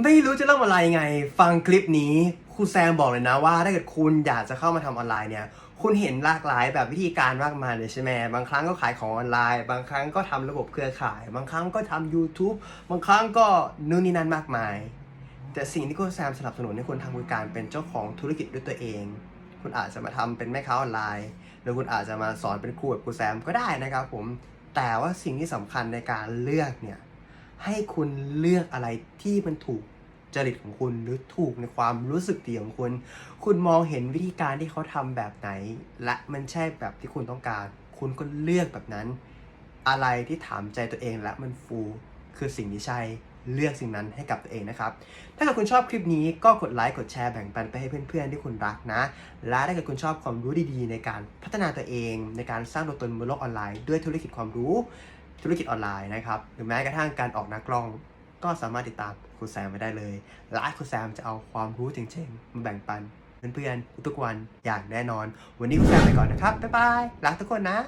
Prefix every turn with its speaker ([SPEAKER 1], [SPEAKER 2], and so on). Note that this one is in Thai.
[SPEAKER 1] ไม่รู้จะเริ่มอะไรไง ฟังคลิปนี้ครูแซมบอกเลยนะว่า ถ้าเกิดคุณอยากจะเข้ามาทำออนไลน์เนี่ยคุณเห็นหลากหลายแบบวิธีการมากมายเลยใช่ไหมบางครั้งก็ขายของออนไลน์ บางครั้งก็ทำระบบเครือข่าย บางครั้งก็ทำ YouTube บางครั้งก็นู่นนี่นั่นมากมาย แต่สิ่งที่ครูแซมสนับสนุนให้คุณทำคือการเป็นเจ้าของธุรกิจด้วยตัวเอง คุณอาจจะมาทำเป็นแม่ค้าออนไลน์ หรือคุณอาจจะมาสอนเป็นครูแบบครูแซมก็ได้นะครับผมแต่ว่าสิ่งที่สำคัญในการเลือกเนี่ย ให้คุณเลือกอะไรที่มันถูกจริตของคุณหรือถูกในความรู้สึกดีของคุณ คุณมองเห็นวิธีการที่เขาทำแบบไหน และมันใช่แบบที่คุณต้องการ คุณก็เลือกแบบนั้น อะไรที่ถามใจตัวเองและมันฟูคือสิ่งที่ใช่เลือกสิ่งนั้นให้กับตัวเองนะครับ ถ้าเกิดคุณชอบคลิปนี้ก็กดไลค์ กดแชร์ แบ่งปันไปให้เพื่อนๆที่คุณรักนะ และถ้าเกิดคุณชอบความรู้ดีๆ ในการพัฒนาตัวเอง ในการสร้างตัวตนบนโลกออนไลน์ ด้วยธุรกิจความรู้ ธุรกิจออนไลน์นะครับ หรือแม้กระทั่งการออกหน้ากล้อง ก็สามารถติดตามครูแซมไปได้เลยและครูแซมจะเอาความรู้เจ๋งๆ มาแบ่งปันเพื่อนๆทุกวันอย่างแน่นอน วันนี้ครูแซมไปก่อนนะครับ บ๊ายบายรักทุกคนนะ